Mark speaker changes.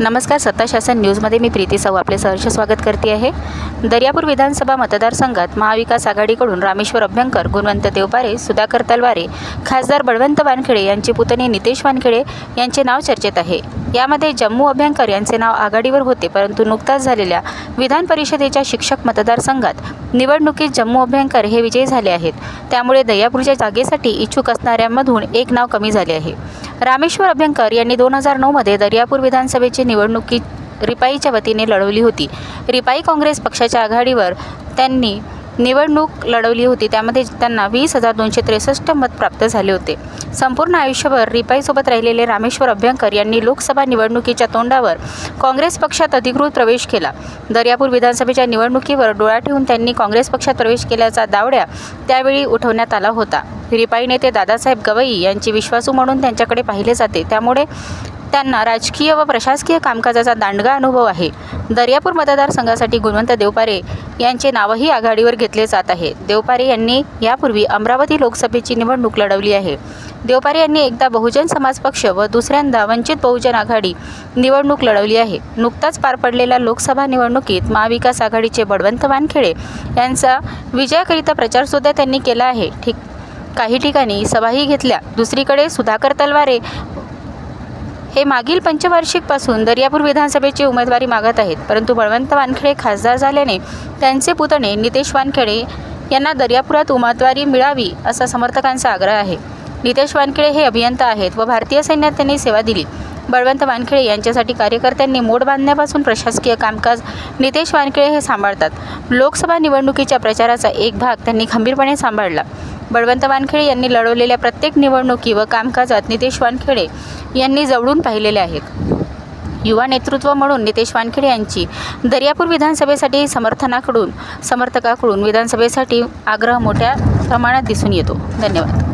Speaker 1: नमस्कार सत्ता शासन न्यूजमध्ये मी प्रीती साहू आपले सहर्ष स्वागत करते आहे. दर्यापूर विधानसभा मतदारसंघात महाविकास आघाडीकडून रामेश्वर अभ्यंकर गुणवंत देवपारे सुधाकर तलवारे खासदार बळवंत वानखेडे यांचे पुतणे नितेश वानखेडे यांचे नाव चर्चेत आहे. यामध्ये जम्मू अभ्यंकर यांचे नाव आघाडीवर होते परंतु नुकताच झालेल्या विधान परिषदेच्या शिक्षक मतदारसंघात निवडणुकीत जम्मू अभ्यंकर हे विजयी झाले आहेत. त्यामुळे दर्यापूरच्या जागेसाठी इच्छुक असणाऱ्यांमधून एक नाव कमी झाले आहे. रामेश्वर अभ्यंकर यांनी दोन हजार नऊमध्ये दर्यापूर विधानसभेची निवडणुकी रिपाईच्या वतीने लढवली होती. रिपाई काँग्रेस पक्षाच्या आघाडीवर त्यांनी निवडणूक लढवली होती. त्यामध्ये त्यांना वीस हजार दोनशे त्रेसष्ट मत प्राप्त झाले होते. संपूर्ण आयुष्यभर रिपाईसोबत राहिलेले रामेश्वर अभ्यंकर यांनी लोकसभा निवडणुकीच्या तोंडावर काँग्रेस पक्षात अधिकृत प्रवेश केला. दर्यापूर विधानसभेच्या निवडणुकीवर डोळा ठेवून त्यांनी काँग्रेस पक्षात प्रवेश केल्याचा दावड्या त्यावेळी उठवण्यात आला होता. रिपाई नेते दादासाहेब गवई यांची विश्वासू म्हणून त्यांच्याकडे पाहिले जाते. त्यामुळे त्यांना राजकीय व प्रशासकीय कामकाजाचा दांडगा अनुभव आहे. दर्यापूर मतदारसंघासाठी गुणवंत देवपारे यांचे नावही आघाडीवर घेतले जात आहे. देवपारे यांनी यापूर्वी अमरावती लोकसभेची निवडणूक लढवली आहे. देवपारे यांनी एकदा बहुजन समाज पक्ष व दुसऱ्यांदा वंचित बहुजन आघाडी निवडणूक लढवली आहे. नुकताच पार पडलेल्या लोकसभा निवडणुकीत महाविकास आघाडीचे बळवंत वानखेडे यांचा विजयाकरिता प्रचारसुद्धा त्यांनी केला आहे. ठीक काही ठिकाणी सभाही घेतल्या. दुसरीकडे सुधाकर तलवारे हे मागील पंचवार्षिकपासून दर्यापूर विधानसभेची उमेदवारी मागत आहेत. परंतु बळवंत वानखेडे खासदार झाल्याने त्यांचे पुतणे नितेश वानखेडे यांना दर्यापुरात उमेदवारी मिळावी असा समर्थकांचा आग्रह आहे. नितेश वानखेडे हे अभियंता आहेत व भारतीय सैन्यात त्यांनी सेवा दिली. बळवंत वानखेडे यांच्यासाठी कार्यकर्त्यांनी मोड बांधण्यापासून प्रशासकीय कामकाज नितेश वानखेडे हे सांभाळतात. लोकसभा निवडणुकीच्या प्रचाराचा एक भाग त्यांनी खंबीरपणे सांभाळला. बळवंत वानखेडे यांनी लढवलेल्या प्रत्येक निवडणुकी व कामकाजात नितेश वानखेडे यांनी जवळून पाहिलेले आहेत. युवा नेतृत्व म्हणून नितेश वानखेडे यांची दर्यापूर विधानसभेसाठी समर्थनाकडून समर्थकाकडून विधानसभेसाठी आग्रह मोठ्या प्रमाणात दिसून येतो. धन्यवाद.